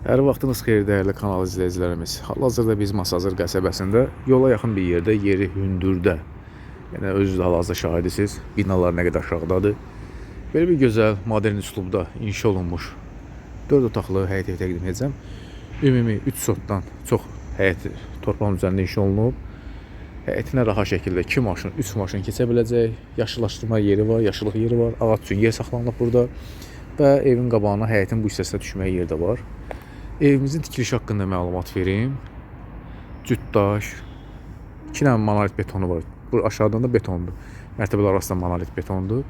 Hər vaxtınız xeyir dəyərli kanal izləyicilərimiz. Hal-hazırda biz Masazır qəsəbəsində yola yaxın bir yerdə, yeri hündürdə. Yəni özünüz də hal-hazırda şahidisiniz. Binalar nə qədər aşağıdadır. Belə bir gözəl, modern üslubda inşa olunmuş 4 otaqlı həyət evi təqdim edəcəm. Ümumi 3 sotdan çox həyət torpağın üzərində inşa olunub. Həyətinə rahat şəkildə 2 maşın, 3 maşın keçə biləcək. Yaşıllaşdırma yeri var, yaşıllıq yeri var. Ağac üçün yer saxlanılıb burada. Və evin qabağına həyətin bu hissəsinə düşməyə yer də var. Evimizin tikilişi haqqında məlumat verim. Cütdaş, 2 dənə monolit betonu var. Bu aşağıdan da betondur. Mərtəbələr arasında monolit betondur.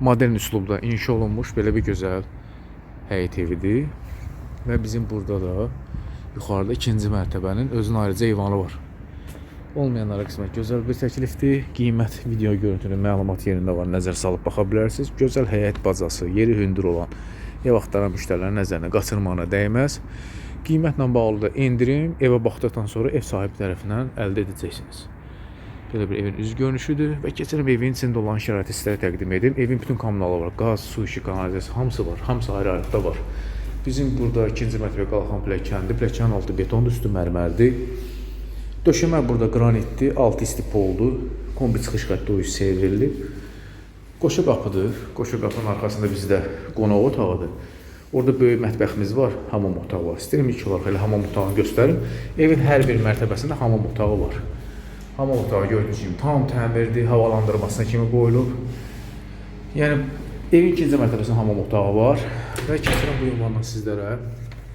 Modern üslubda inşa olunmuş belə bir gözəl həyət evidir. Və bizim burada da yuxarıda ikinci mərtəbənin özünün ayrıca eyvanı var. Olmayanlara qismət gözəl bir təklifdir. Qiymət video görüntünün məlumat yerində var. Nəzər salıb baxa bilərsiniz. Gözəl həyət bazası, yeri hündür olan ev axtaran müştərilərin nəzərinə qaçırmağına dəyməz. Qiymətlə bağlı da endirim evə baxdıqdan sonra ev sahibi tərəfindən əldə edəcəksiniz. Belə bir evin üz görünüşüdür və keçirəm evin içində olan şəraiti sizlərə təqdim edim. Evin bütün kommunalı var. Qaz, su, işıq, kanalizasiya hamısı var. Hamısı ayrı-ayrılıqda var. Bizim burada ikinci mərtəbə qalxan pilləkəndir. Pilləkənin altı betondur, üstü mərmərdir. Döşəmə burada qranitdir, altı isti poldur. Kombi çıxış xətti o üst çevrilib. Qoşa qapıdır. Qoşa qapının arxasında bizdə qonaq otağıdır. Orada böyük mətbəximiz var, hamam otağı var. İstəyirəm ilk olaraq elə hamam otağını göstərim. Evin hər bir mərtəbəsində hamam otağı var. Hamam otağı gördüyünüz kimi tam təmirdir, havalandırmasına kimi qoyulub. Yəni evin ikinci mərtəbəsində hamam otağı var və keçirəm bu ünvandan sizlərə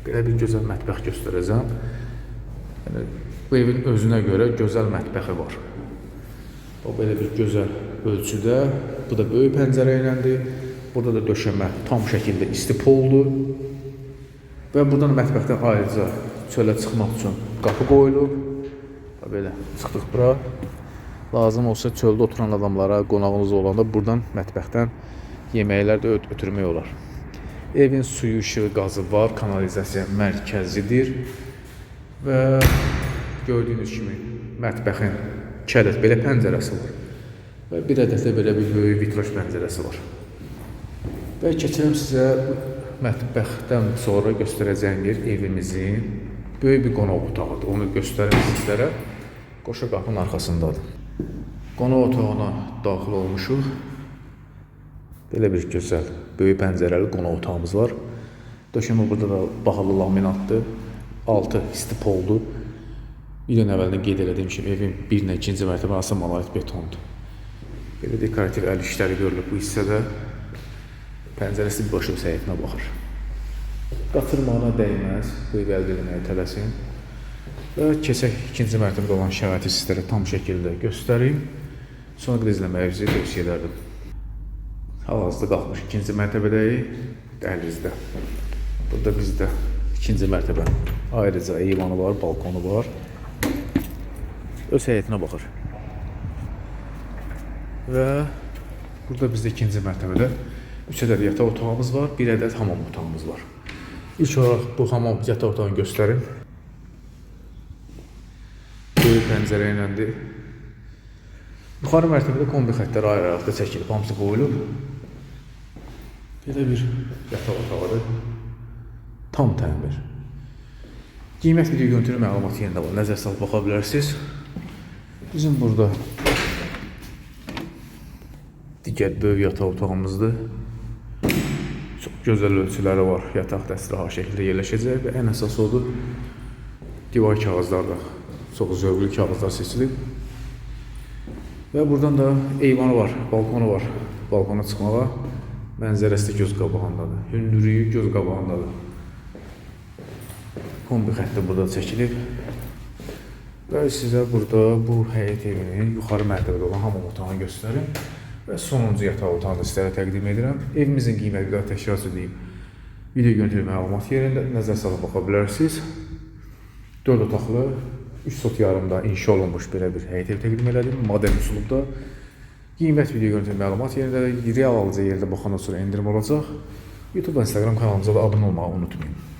belə bir gözəl mətbəx göstərəcəm. Yəni bu evin özünə görə gözəl mətbəxi var. O belə bir gözəl ölçüdə. Bu da böyük pəncərə iləndir. Burada da döşəmə tam şəkildə isti poldur. Və buradan mətbəxdən ayrıca çölə çıxmaq üçün qapı qoyulub. Belə çıxdıq bura. Lazım olsa çöldə oturan adamlara, qonağınız olanda buradan mətbəxdən yeməklər də öt ötürmək olar. Evin suyu, işığı, qazı var, kanalizasiya mərkəzidir. Və gördüyünüz kimi mətbəxin kələt belə pəncərəsi var. Və bir ədəd də belə bir böyük vitraj pəncərəsi var. Və keçirəm sizə mətbəxdən sonra göstərəcəyim yer evimizin böyük bir qonaq otağıdır. Onu göstərim sizlərə. Qoşa qapının arxasındadır. Qonaq otağına daxil olmuşuq. Belə bir gözəl, böyük pəncərəli qonaq otağımız var. Döşəmə burada da bahalı laminatdır. Altı isti Bir gün əvvəldən qeyd elədiyim kimi evin birinə, ikinci mərtəbə arası monolit betondur. Belə dekorativ əl işləri görülüb bu hissədə. Pəncərəsi öz həyətinə baxır. Qaçırmağına dəyməz, bu evi əldə etməyə tələsin. Və keçək ikinci mərtəbədə olan şəraiti sizlərə tam şəkildə göstərim. Sonra da izləməyinizi tövsiyə edərdim. Hal-hazırda qalxmış ikinci mərtəbədəyik, dəhlizdə. Burada bizdə ikinci mərtəbə ayrıca eyvanı var, balkonu var. Öz həyətinə baxır. Və burada bizdə ikinci mərtəbədə 3 ədəd yataq otağımız var, 1 ədəd hamam otağımız var. İlk olaraq bu hamam yataq otağını göstərim. Böyük pəncərə iləndir. Yuxarı mərtəbədə kombi xəttləri ayrı-ayrılıqda çəkilib, hamısı qoyulub. Belə bir yataq otağıdır. Tam təmir. Qiymət video görüntülü məlumat yerində var. Nəzər salıb baxa bilərsiniz. Bizim burada digər böyük yataq otağımızdır. Çox gözəl ölçüləri var. Yataq dəsti rahat şəkildə yerləşəcək və ən əsas odur divar kağızları da çox zövqlü kağızlar seçilib. Və buradan da eyvanı var, balkonu var. Balkona çıxmağa mənzərəsi də göz qabağındadır. Hündürlüyü göz qabağındadır. Kombi xətti burada çəkilib. Və sizə burada bu həyət evinin yuxarı mərtəbədə olan hamam otağını göstərim. Və sonuncu yataq otağını da sizlərə təqdim edirəm. Evimizin qiyməti də təkrar edeyim. Video görüntülü məlumat yerində nəzər salıb baxa bilərsiniz. 4 otaqlı, 3 sot yarımda inşa olunmuş belə bir həyət ev təqdim elədim. Modern üslubda. Qiymət video görüntülü məlumat yerində real alıcı yerdə baxandan sonra endirim olacaq. YouTube və Instagram kanalımıza da abunə olmağı unutmayın.